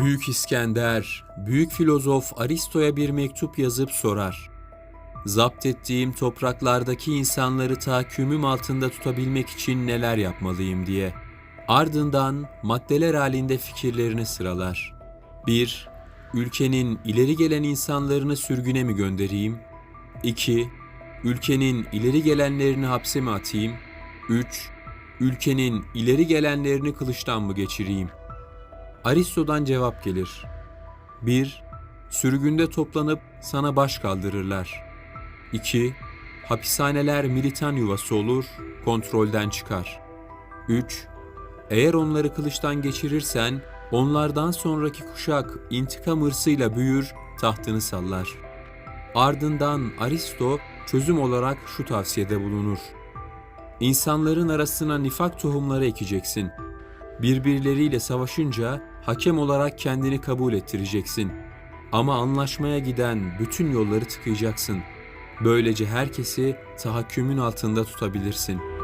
Büyük İskender, büyük filozof Aristo'ya bir mektup yazıp sorar. Zapt ettiğim topraklardaki insanları tahakkümüm altında tutabilmek için neler yapmalıyım diye. Ardından maddeler halinde fikirlerini sıralar. 1. Ülkenin ileri gelen insanlarını sürgüne mi göndereyim? 2. Ülkenin ileri gelenlerini hapse mi atayım? 3. Ülkenin ileri gelenlerini kılıçtan mı geçireyim? Aristo'dan cevap gelir. 1. Sürgünde toplanıp sana baş kaldırırlar. 2. Hapishaneler militan yuvası olur, kontrolden çıkar. 3. Eğer onları kılıçtan geçirirsen, onlardan sonraki kuşak intikam hırsıyla büyür, tahtını sallar. Ardından Aristo çözüm olarak şu tavsiyede bulunur. İnsanların arasına nifak tohumları ekeceksin. Birbirleriyle savaşınca hakem olarak kendini kabul ettireceksin. Ama anlaşmaya giden bütün yolları tıkayacaksın. Böylece herkesi tahakkümün altında tutabilirsin.''